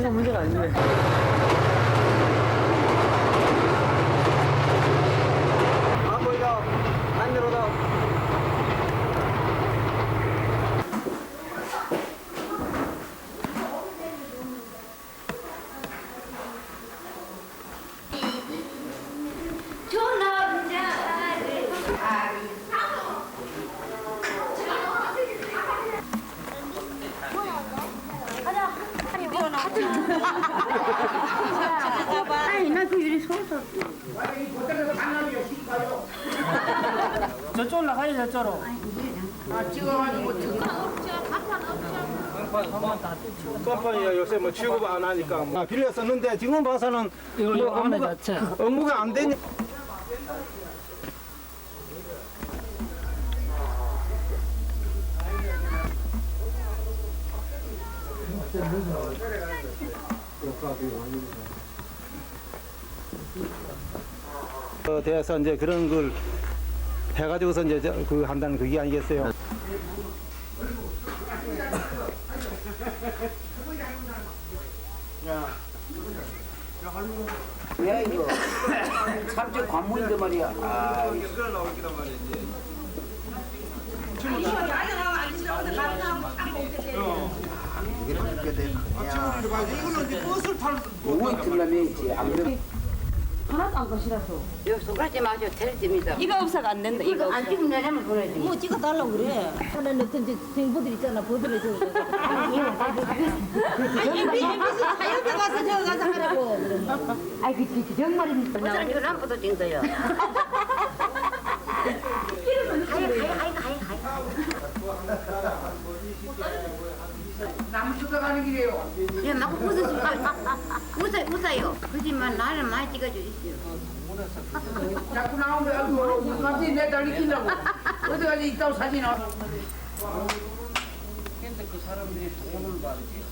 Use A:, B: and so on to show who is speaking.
A: 위치가 문제가 아닌데. 안 보이다. 안 들어다.
B: 아 니 나그 유리 소서
A: 저쪽으로 나가야 저쪽으로.
C: 컴퍼니가 요새 뭐 취급 안 하니까 뭐 빌렸었는데 지금 봐서는 뭐 업무가, 업무가 안 되니 어, 대해서 이제 그런 걸 해가지고서 이제 저- 그 한다는 그게 아니겠어요.
D: 야. 이거. 삼척 관문인데 말이야. 아, 오이 들라면 있지. 안 그러면
B: 하나도 안 거시라서
E: 여기 손가락지 마셔 텔집니다.
B: 이거 없어가 안 된다 이거
E: 안 찍으면 내려면 보내지.
B: 뭐 찍어달라고 그래 하나는 어떤 이제 생부들 있잖아 보들을 저거 자연에 가서 저거 가서 하라고
E: 아이 그, 그, 그 정말입니다. 그 사람 이거 람프도 찍어요.
D: 나무 주가 가는 길이에요.
E: 예, 막 웃으시면 웃어요, 웃어요. 그지만 나를 많이 찍어주십시오.
D: 자꾸 나오면 아이고 갑자기 내 달리 낀다고. 어디 가지 있다고 사진을. 근데 그 사람들이 돈을 받지.